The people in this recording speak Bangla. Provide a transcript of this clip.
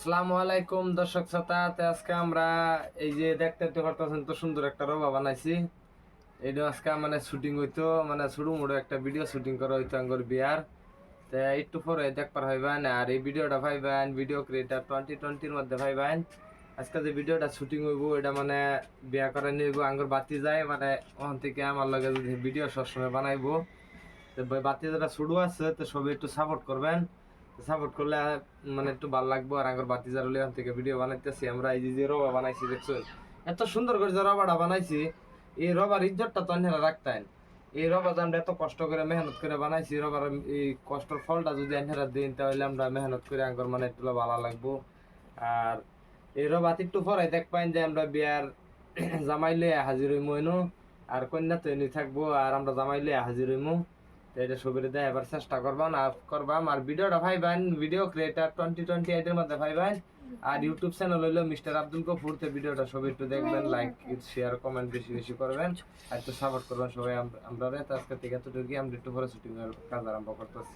আসসালামু আলাইকুম, দর্শক শ্রোতা। আজকে আমরা এই যে দেখতে পারতেছেন তো সুন্দর একটা রবা বানাইছি। এইটা আজকে মানে শুটিং হইতো মানে ছোটো মোটো একটা ভিডিও শুটিং করা হইতো আঙ্গর বিয়ার। তো একটু পরে দেখবার হইবেন, আর এই ভিডিওটা পাইবেন ভিডিও ক্রিয়েটার টোয়েন্টি টোয়েন্টির মধ্যে পাইবেন আজকে যে ভিডিওটা শুটিং হইব, এটা মানে বিয়া করে নিব, আঙ্গর বাতি যায় মানে ওখান থেকে আমার লগে ভিডিও সবসময় বানাইবো। তো বাতি যেটা শুরু আছে, তো সবাই একটু সাপোর্ট করবেন। সাপোর্ট করলে মানে একটু ভালো লাগবো। আর আগর বাতি জারুলি এখান থেকে ভিডিও বানাইতেছি। আমরা এই যে রবা বানাইছি দেখছ এত সুন্দর করে যে রবাটা বানাইছি, এই রবার ইজ্জতটা তো অন্যরা রাখতেন। এই রবা যে আমরা এত কষ্ট করে মেহনত করে বানাইছি রবার এই কষ্টর ফলটা যদি অন্যরা দিন, তাহলে আমরা মেহনত করে আঙ্গর মানে একটু ভালো লাগবো। আর এই রবাত একটু পরে দেখ পাইন যে আমরা বিয়ার জামাইলে হাজির হইমু আর কন্যা তো এনে থাকব, আর আমরা জামাইলে হাজির হইমু। এটা ছবিটা দেয় এবার চেষ্টা করবাম আর করবাম আর ভিডিওটা ভাইবান ভিডিও ক্রিয়েটার টোয়েন্টি টোয়েন্টি এইটের মধ্যে ভাইবান। আর ইউটিউব চ্যানেল হইল মিস্টার আব্দুল কপুর তো ভিডিওটা সবাই একটু দেখবেন লাইক শেয়ার কমেন্ট বেশি বেশি করবেন। আর একটু সাপোর্ট করবেন সবাই আম- আমরা আজকে থেকে এতটুকু আমরা একটু পরে শুটিং কাজ আরম্ভ করতেছি।